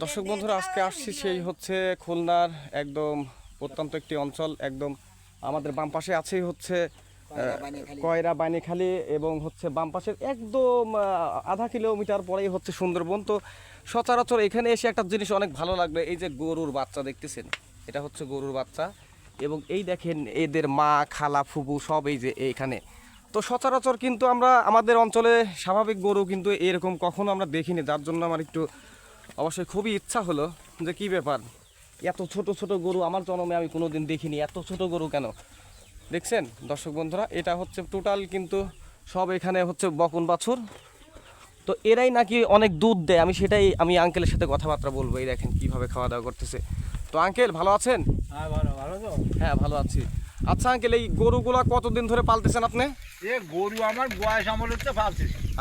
দর্শক বন্ধুরা, আজকে আসছি সেই হচ্ছে খুলনার একদম অত্যন্ত একটি অঞ্চল, একদম আমাদের বাম পাশে আছেই হচ্ছে কয়রা বানিখালি এবং হচ্ছে বাম পাশের একদম আধা কিলোমিটার পরেই হচ্ছে সুন্দরবন। তো সচরাচর এখানে এসে একটা জিনিস অনেক ভালো লাগবে, এই যে গরুর বাচ্চা দেখতেছেন, এটা হচ্ছে গরুর বাচ্চা। এবং এই দেখেন এদের মা, খালা ফুবু সব এই যে এইখানে। তো সচরাচর কিন্তু আমরা, আমাদের অঞ্চলে স্বাভাবিক গরু কিন্তু এরকম কখনো আমরা দেখিনি, যার জন্য আমার একটু অবশ্যই খুবই ইচ্ছা হলো যে কি ব্যাপার? এত ছোট ছোট গরু আমার জন্মে আমি কোনোদিন দেখিনি। এত ছোট গরু কেন? দেখছেন? দর্শক বন্ধুরা এটা হচ্ছে টোটাল কিন্তু সব এখানে হচ্ছে বকন বাছুর। তো এরাই নাকি অনেক দুধ দেয়। আমি সেটাই আমি আঙ্কেলের সাথে কথাবার্তা বলব। এই দেখেন কীভাবে খাওয়া দাওয়া করতেছে। তো আঙ্কেল ভালো আছেন? হ্যাঁ ভালো। ভালো তো? হ্যাঁ ভালো আছি। আচ্ছা আঙ্কেল এই গরুগুলা কতদিন ধরে পালতেছেন আপনি? এ গরু আমার বয়স আমলের তো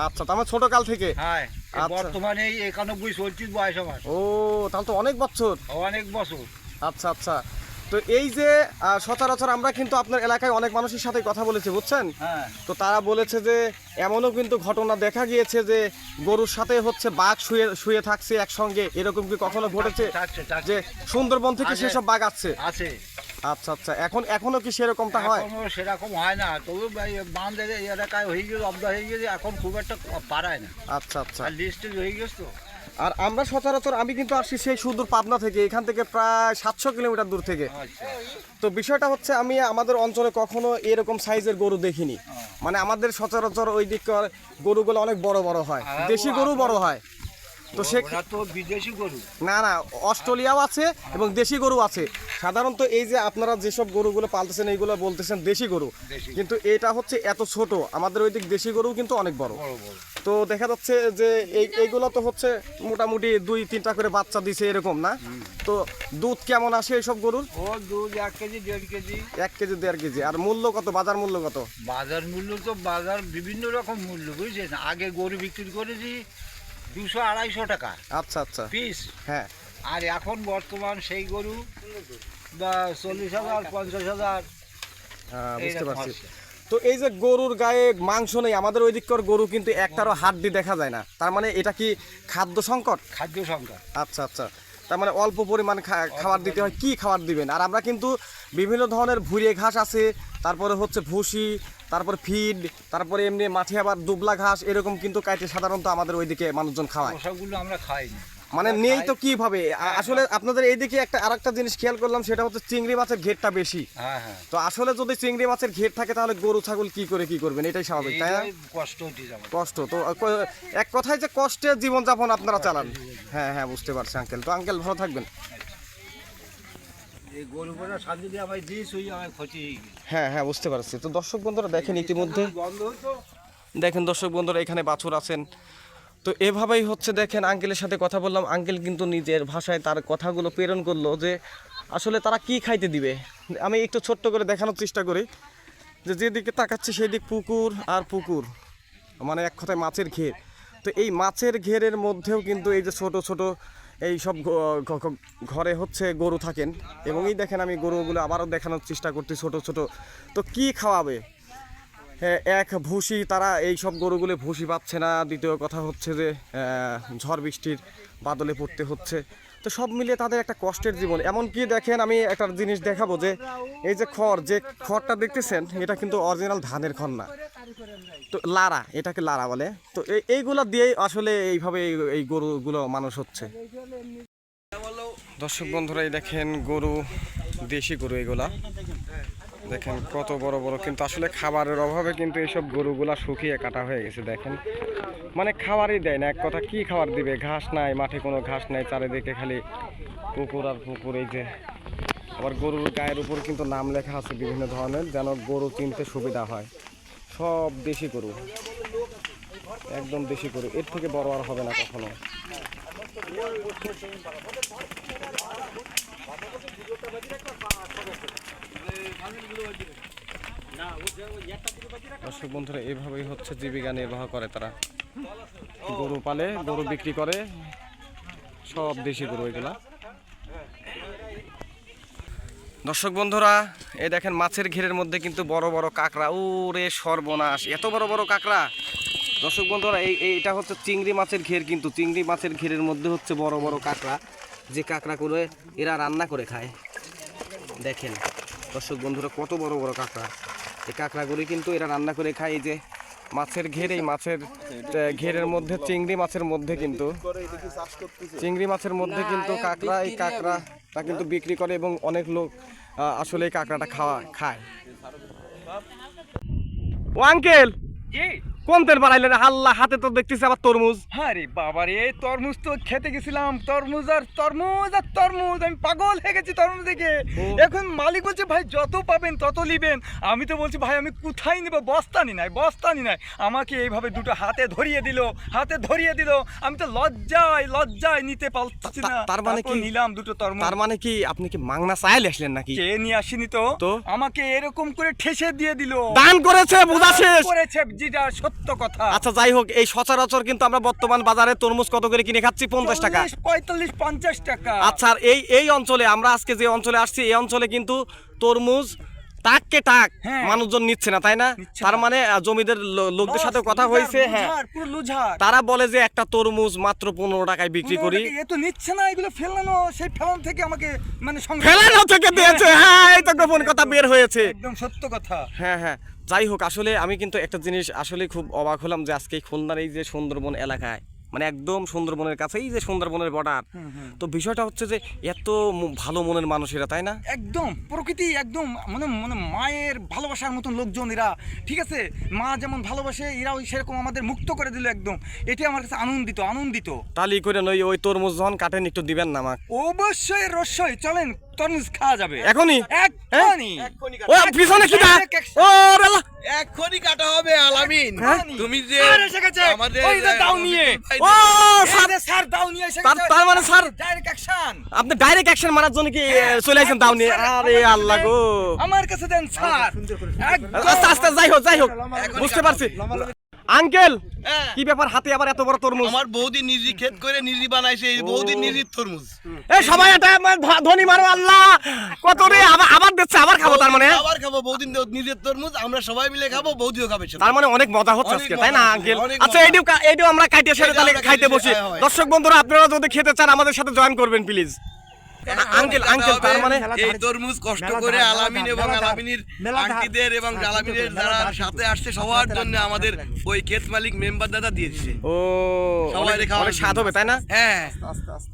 আচ্ছা তার মানে ছোট কাল থেকে? হ্যাঁ। বর্তমানে একানব্বই চলছিস বয়স আমার। ও তাহলে তো অনেক বছর। অনেক বছর। আচ্ছা আচ্ছা। তো এই যে সচরাচর আমরা কিন্তু আপনার এলাকায় অনেক মানুষের সাথে কথা বলেছি বুঝছেন? হ্যাঁ। তো তারা বলেছে যে এমনও কিন্তু ঘটনা দেখা গিয়েছে যে গরুর সাথে হচ্ছে বাঘ শুয়ে শুয়ে থাকছে একসঙ্গে এরকম কি কখনো ঘটেছে? যে সুন্দরবন থেকে সেসব বাঘ আসছে? আছে। আচ্ছা আচ্ছা। এখন এখনও কি সেরকমটা হয়? এখনও সেরকম হয় না। তবু বান্ধে এলাকায় হয়ে গেছে অব্দা হয়ে গেছে এখন খুব একটা পারায় না। আচ্ছা আচ্ছা। আর লিস্টে হয়ে গেছে তো। আর আমরা সচরাচর আমি কিন্তু আসছি সেই সুদূর পাবনা থেকে এখান থেকে প্রায় সাতশো কিলোমিটার দূর থেকে। আচ্ছা। তো বিষয়টা হচ্ছে আমি আমাদের অঞ্চলে কখনো এরকম সাইজের গরু দেখিনি। মানে আমাদের সচরাচর ওই দিককার গরুগুলো অনেক বড় বড় হয়। দেশি গরু বড় হয়। তো সে তো বিদেশি গরু। না না অস্ট্রেলিয়াও আছে এবং দেশি গরু আছে। সাধারণত এই যে আপনারা যেসব গরুগুলো পালতেছেন এইগুলো বলতেছেন দেশি গরু। কিন্তু এটা হচ্ছে এত ছোট আমাদের ওই দিক দেশি গরু কিন্তু অনেক বড়। তো দেখা যাচ্ছে যে এই এইগুলো তো হচ্ছে মোটামুটি দুই তিনটা করে বাচ্চা দিছে এরকম না? তো দুধ কেমন আসে এইসব গরুর? ও দুধ এক কেজি দেড় কেজি। এক কেজি দেড় কেজি। আর মূল্য কত? বাজার মূল্য কত? বাজার মূল্য তো বাজার বিভিন্ন রকম মূল্য বুঝছেন? আগে গরু বিক্রি করেছি দুশো আড়াইশো টাকা। আচ্ছা আচ্ছা। পিস। হ্যাঁ। আর এখন বর্তমান সেই গরু বা চল্লিশ হাজার পঞ্চাশ হাজার। বুঝতে পারছি। তো এই যে গরুর গায়ে মাংস নেই আমাদের ওই দিককার গরু কিন্তু একটারও হাড্ডি দেখা যায় না। তার মানে এটা কি খাদ্য সংকট? খাদ্য সংকট। আচ্ছা আচ্ছা। তার মানে অল্প পরিমাণ খাবার দিতে হয় কি খাবার দিবেন? আর আমরা কিন্তু বিভিন্ন ধরনের ভুঁড়িয়ে ঘাস আছে তারপরে হচ্ছে ভুসি তারপর ফিড তারপরে এমনি মাঠে আবার দুবলা ঘাস এরকম কিন্তু কাইটে সাধারণত আমাদের ওইদিকে মানুষজন খাওয়ায়। আমরা খাই না মানে নেই তো কীভাবে? আসলে আপনাদের এইদিকে একটা আরেকটা জিনিস খেয়াল করলাম সেটা হচ্ছে চিংড়ি মাছের ঘেরটা বেশি। হ্যাঁ হ্যাঁ। তো আসলে যদি চিংড়ি মাছের ঘের থাকে তাহলে গরু ছাগল কি করে কি করবেন? এটাই স্বাভাবিক তাই না? কষ্ট কষ্ট। তো এক কথায় যে কষ্টের জীবনযাপন আপনারা চালান। হ্যাঁ হ্যাঁ বুঝতে পারছি আঙ্কেল তো আঙ্কেল ভালো থাকবেন। হয়ে হ্যাঁ হ্যাঁ বুঝতে পারছি। তো দর্শক বন্ধুরা দেখেন ইতিমধ্যে। দেখেন দর্শক বন্ধুরা এখানে বাছুর আছেন। তো এভাবেই হচ্ছে দেখেন, আঙ্কেলের সাথে কথা বললাম। আঙ্কেল কিন্তু নিজের ভাষায় তার কথাগুলো প্রেরণ করল যে, আসলে তারা কি খাইতে দিবে? আমি একটু ছোট্ট করে দেখানোর চেষ্টা করি। যে যেদিকে তাকাচ্ছি সেদিক পুকুর আর পুকুর মানে এক কথায় মাছের ঘের। তো এই মাছের ঘেরের মধ্যেও কিন্তু এই যে ছোট ছোট এই সব ঘরে হচ্ছে গরু থাকেন। এবং এই দেখেন আমি গরুগুলো আবারও দেখানোর চেষ্টা করছি ছোট ছোট। তো কি খাওয়াবে? এক ভুসি তারা এই সব গরুগুলো ভুসি পাচ্ছে না। দ্বিতীয় কথা হচ্ছে যে ঝড় বৃষ্টির বাদলে পড়তে হচ্ছে। তো সব মিলিয়ে তাদের একটা কষ্টের জীবন। এমনকি দেখেন, আমি একটা জিনিস দেখাবো যে, এই যে খড়, যে খড়টা দেখতেছেন, এটা কিন্তু অরিজিনাল ধানের খড় না। তো লারা এটাকে লারা বলে। তো এই এইগুলো দিয়েই আসলে এইভাবে এই- গরুগুলো মানুষ হচ্ছে। দর্শক বন্ধুরা এই দেখেন, গরু, দেশি গরু এগুলা। দেখেন, কত বড় বড় কিন্তু আসলে খাবারের অভাবে কিন্তু এইসব গরুগুলা শুকিয়ে কাটা হয়ে গেছে, দেখেন। মানে খাবারই দেয় না, এক কথা কি খাবার দিবে? ঘাস নাই, মাঠে কোনো ঘাস নাই, চারিদিকে খালি পুকুর আর পুকুর, এই যে। আবার গরুর গায়ের উপর কিন্তু নাম লেখা আছে বিভিন্ন ধরনের, যেন গরু চিনতে সুবিধা হয়। সব দেশি গরু। একদম দেশি গরু। এর থেকে বড় আর হবে না কখনো। দর্শক বন্ধুরা, এভাবেই হচ্ছে জীবিকা নির্বাহ করে তারা। গরু পালে, গরু বিক্রি করে, সব দেশি গরু এগুলা। দর্শক বন্ধুরা এই দেখেন মাছের ঘেরের মধ্যে কিন্তু বড় বড় কাঁকড়া। ওরে সর্বনাশ, এত বড় বড় কাঁকড়া। দর্শক বন্ধুরা, এই- এটা হচ্ছে চিংড়ি মাছের ঘের কিন্তু। চিংড়ি মাছের ঘেরের মধ্যে হচ্ছে বড় বড় কাঁকড়া। যে কাঁকড়া করে এরা রান্না করে খায়। দেখেন। দর্শক বন্ধুরা কত বড় বড় কাঁকড়া। এই কাঁকড়াগুলি কিন্তু এরা রান্না করে খায় এই যে মাছের ঘের এই মাছের ঘেরের মধ্যে চিংড়ি মাছের মধ্যে কিন্তু চিংড়ি মাছের মধ্যে কিন্তু কাঁকড়া এই কাঁকড়াটা কিন্তু বিক্রি করে এবং অনেক লোক আসলে এই কাঁকড়াটা খাওয়া খায়। ও আঙ্কেল! তেল বাড়াইলেন হাল্লা হাতে তো দেখতেছি আবার তরমুজ। আরে বাবা রে তরমুজ তো খেতে গেছিলাম। তরমুজ আর তরমুজ আর তরমুজ আমি পাগল হয়ে গেছি তরমুজ দেখে। এখন মালিক বলছে ভাই যত পাবেন তত নিবেন। আমি তো বলছি ভাই আমি কোথায় নিব? বস্তানি নাই বস্তানি নাই। আমাকে এইভাবে দুটো হাতে ধরিয়ে দিল হাতে ধরিয়ে দিল। আমি তো লজ্জায় লজ্জায় নিতে পারছি না। তার মানে কি- নিলাম দুটো তরমুজ। তার মানে কি? আপনি কি মাংনা চাইলে আসলেন নাকি? কে নিয়ে আসিনি তো? তো? আমাকে এরকম করে ঠেসে দিয়ে দিল। দান করেছে বোঝা শেষ। করেছে যেটা সত্য কথা। আচ্ছা যাই হোক এই সচরাচর কিন্তু আমরা বর্তমান বাজারে তরমুজ কত করে কিনে খাচ্ছি? পঞ্চাশ টাকা। পঁয়তাল্লিশ পঞ্চাশ টাকা। আচ্ছা এই এই অঞ্চলে আমরা আজকে যে অঞ্চলে আসছি এই অঞ্চলে কিন্তু তরমুজ টাককে টাক হ্যাঁ। মানুষজন নিচ্ছে না তাই না? তার মানে জমিদের লোকদের সাথে কথা হয়েছে হ্যাঁ। তারা বলে যে একটা তরমুজ মাত্র পনেরো টাকায় বিক্রি করি। এ তো নিচ্ছে না এগুলো ফেলানো সেই ফেলানো থেকে আমাকে মানে ফেলানো থেকে দিয়েছে হ্যাঁ এই তো গোপন কথা বের হয়েছে। একদম সত্য কথা। হ্যাঁ হ্যাঁ। যাই হোক আসলে আমি কিন্তু একটা জিনিস আসলে খুব অবাক হলাম যে আজকে খুলনার এই যে সুন্দরবন এলাকায় মানে একদম সুন্দরবনের কাছে এই যে সুন্দরবনের বর্ডার তো বিষয়টা হচ্ছে যে এত ভালো মনের মানুষেরা তাই না? একদম প্রকৃতি একদম মানে মানে মায়ের ভালোবাসার মতন লোকজন এরা ঠিক আছে? মা যেমন ভালোবাসে এরাও সেরকম আমাদের মুক্ত করে দিল একদম। এটি আমার কাছে আনন্দিত আনন্দিত। তালি করে নই ওই তরমুজ যখন কাটেন একটু দিবেন না আমাকে। অবশ্যই রসই চলেন তরমুজ খাওয়া যাবে। এখনই? এক্ষুনি ও পিছনে কি ও রেলা এক্ষুনি কাটা হবে আলামিন। হ্যাঁ? তুমি যে। আমাদের দাও নিয়ে। ও স্যার। স্যার দাও নিয়ে এসে তার- তার মানে স্যার ডাইরেক্ট অ্যাকশন আপনি ডাইরেক্ট অ্যাকশন মারার জন্য কি চলে আসেন দাও নিয়ে? আরে আল্লাহ গো। আমার কাছে দেন স্যার। আস্তে আস্তে যাই হোক যাই হোক। বুঝতে পারছি। আঙ্কেল হ্যাঁ। কি ব্যাপার হাতে আবার এত বড় তরমুজ? আমার বৌদি নিজে ক্ষেত করে নিজে বানাইছে এই বৌদি নিজের তরমুজ। এই সবাই এটা আমার ধনী মারো আল্লাহ! কত রে আবার আবার দিচ্ছে আবার খাব তার মানে? আবার খাব বৌদি নিজের তরমুজ আমরা সবাই মিলে খাব বৌদিও খাবে তার মানে অনেক মজা হচ্ছে আজকে তাই না আঙ্কেল? আচ্ছা মজা। এইটিও এইটিও আমরা খাইতে সেরে তাহলে খাইতে খাইতে বসি। হ্যাঁ, দর্শক বন্ধুরা আপনারা যদি খেতে চান আমাদের সাথে জয়েন করবেন প্লিজ। আঙ্কেল আঙ্কেল তার মানে এই তরমুজ কষ্ট করে আলামিন এবং আলামিনের আন্টিদের এবং আলামিনের যারা সাথে আসছে সবার জন্য আমাদের ওই ক্ষেত মালিক মেম্বার দাদা দিয়েছে। ও সবাই খাওয়ার স্বাদ হবে তাই না? হ্যাঁ।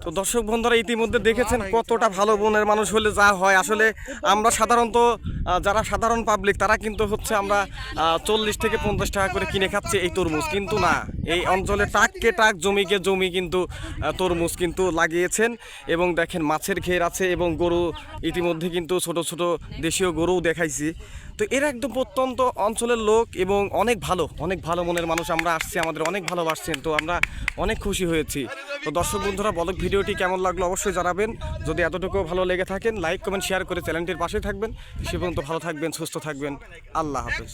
তো দর্শক বন্ধুরা ইতিমধ্যে দেখেছেন কতটা ভালো বোনের মানুষ হলে যা হয়। আসলে আমরা সাধারণত যারা সাধারণ পাবলিক তারা কিন্তু হচ্ছে আমরা চল্লিশ থেকে পঞ্চাশ টাকা করে কিনে খাচ্ছি এই তরমুজ কিন্তু না। এই অঞ্চলে টাককে টাক জমিকে জমি কিন্তু তরমুজ কিন্তু লাগিয়েছেন এবং দেখেন মাছের ঘের আছে এবং গরু ইতিমধ্যে কিন্তু ছোট ছোট দেশীয় গরুও দেখাইছি। তো এরা একদম প্রত্যন্ত অঞ্চলের লোক এবং অনেক ভালো অনেক ভালো মনের মানুষ আমরা আসছি আমাদের অনেক ভালোবাসছেন তো আমরা অনেক খুশি হয়েছি। তো দর্শক বন্ধুরা বলক ভিডিওটি কেমন লাগল অবশ্যই জানাবেন। যদি এতটুকু ভালো লেগে থাকেন লাইক কমেন্ট শেয়ার করে চ্যানেলটির পাশে থাকবেন। সে পর্যন্ত ভালো থাকবেন সুস্থ থাকবেন। আল্লাহ হাফেজ।